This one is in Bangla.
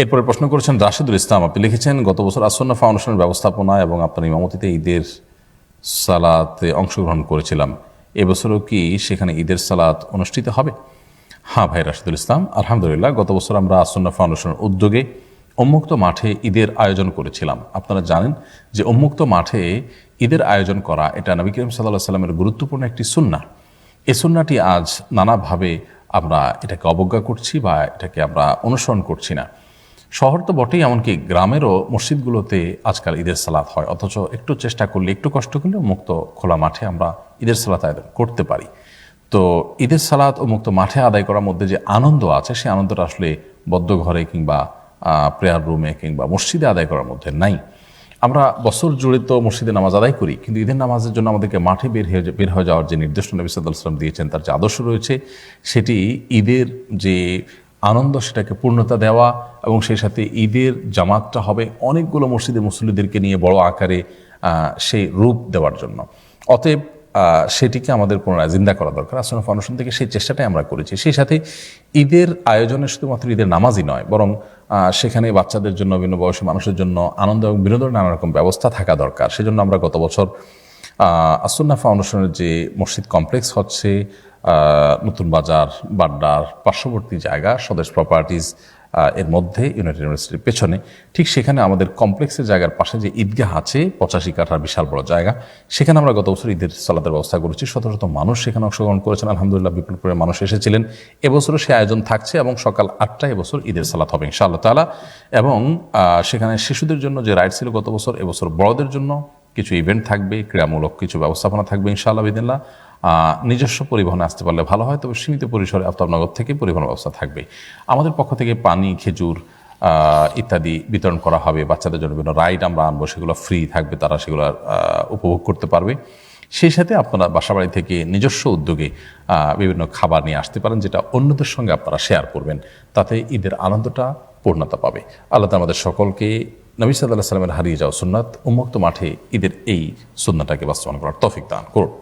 এরপরে প্রশ্ন করেছেন রাশেদুল ইসলাম। আপনি লিখেছেন, গত বছর আসন্ন ফাউন্ডেশনের ব্যবস্থাপনা এবং আপনার ইমামতিতে ঈদের সালাতে অংশগ্রহণ করেছিলাম। এবছরও কি সেখানে ঈদের সালাত অনুষ্ঠিত হবে? হ্যাঁ ভাই, রাশেদুল ইসলাম, আলহামদুলিল্লাহ, গত বছর আমরা আসন্না ফাউন্ডেশনের উদ্যোগে উন্মুক্ত মাঠে ঈদের আয়োজন করেছিলাম। আপনারা জানেন যে উন্মুক্ত মাঠে ঈদের আয়োজন করা, এটা নবী করিম সাল্লাহ সাল্লামের গুরুত্বপূর্ণ একটি সুন্না। এ সুন্নাটি আজ নানাভাবে আমরা এটাকে অবজ্ঞা করছি বা এটাকে আমরা অনুসরণ করছি না। শহর তো বটেই, এমনকি গ্রামেরও মসজিদগুলোতে আজকাল ঈদের সালাত হয়। অথচ একটু চেষ্টা করলে, একটু কষ্ট করলে মুক্ত খোলা মাঠে আমরা ঈদের সালাত আয়োজন করতে পারি। তো ঈদের সালাত ও মুক্ত মাঠে আদায় করার মধ্যে যে আনন্দ আছে, সেই আনন্দটা আসলে বদ্ধ ঘরে কিংবা প্রেয়ার রুমে কিংবা মসজিদে আদায় করার মধ্যে নাই। আমরা বছর জুড়ে তো মসজিদে নামাজ আদায় করি, কিন্তু ঈদের নামাজের জন্য আমাদেরকে মাঠে বের হয়ে বের হয়ে যাওয়ার যে নির্দেশ নবী সাল্লাম দিয়েছেন, তার যে আদর্শ রয়েছে, সেটি ঈদের যে আনন্দ, সেটাকে পূর্ণতা দেওয়া এবং সেই সাথে ঈদের জামাতটা হবে অনেকগুলো মসজিদে মুসল্লিদেরকে নিয়ে বড় আকারে সেই রূপ দেওয়ার জন্য। অতএব সেটিকে আমাদের পুনরায় জিন্দা করা দরকার। আসলে ফাউন্ডেশন থেকে সেই চেষ্টাটাই আমরা করেছি। সেই সাথে ঈদের আয়োজনে শুধুমাত্র ঈদের নামাজই নয়, বরং সেখানে বাচ্চাদের জন্য, বিভিন্ন বয়সী মানুষের জন্য আনন্দ এবং বিনোদনের নানা রকম ব্যবস্থা থাকা দরকার। সেজন্য আমরা গত বছর আসন্না ফাউন্ডেশনের যে মসজিদ কমপ্লেক্স হচ্ছে নতুন বাজার, বাড্ডার পার্শ্ববর্তী জায়গা, স্বদেশ প্রপার্টিজ এর মধ্যে, ইউনাইটেড ইউনিভার্সিটির পেছনে। ঠিক সেখানে আমাদের কমপ্লেক্সের জায়গার পাশে যে ঈদগাহ আছে, পঁচাশি কাঠার বিশাল বড় জায়গা, সেখানে আমরা গত বছর ঈদের সালাতের ব্যবস্থা করেছি। শত শত মানুষ সেখানে অংশগ্রহণ করেছেন। আলহামদুলিল্লাহ বিপুল পরিমাণ মানুষ এসেছিলেন। এবছরও সে আয়োজন থাকছে এবং সকাল আটটায় এবছর ঈদের সালাত হবে, ইনশাআল্লাহ তালা এবং সেখানে শিশুদের জন্য যে রাইড ছিল গত বছর, এবছর বড়দের জন্য কিছু ইভেন্ট থাকবে, ক্রীড়ামূলক কিছু ব্যবস্থাপনা থাকবে ইনশাআল্লাহ বিদিল্লা নিজস্ব পরিবহনে আসতে পারলে ভালো হয়, তবে সীমিত পরিসরে আফতাবনগর থেকে পরিবহন ব্যবস্থা থাকবে। আমাদের পক্ষ থেকে পানি, খেজুর ইত্যাদি বিতরণ করা হবে, বাচ্চাদের জন্য বিভিন্ন রাইড আমরা আনব, সেগুলো ফ্রি থাকবে, তারা সেগুলো উপভোগ করতে পারবে। সেই সাথে আপনারা বাসাবাড়ি থেকে নিজস্ব উদ্যোগে বিভিন্ন খাবার নিয়ে আসতে পারেন, যেটা অন্যদের সঙ্গে আপনারা শেয়ার করবেন। তাতে ঈদের আনন্দটা পূর্ণতা পাবে। আল্লাহ আমাদের সকলকে নবী আল্লাহ সাল্লামের হারিয়ে যাওয়া সুন্নাত উন্মুক্ত মাঠে ঈদের এই সুন্নাটাকে বাস্তবায়ন করার তফিক দান করুন।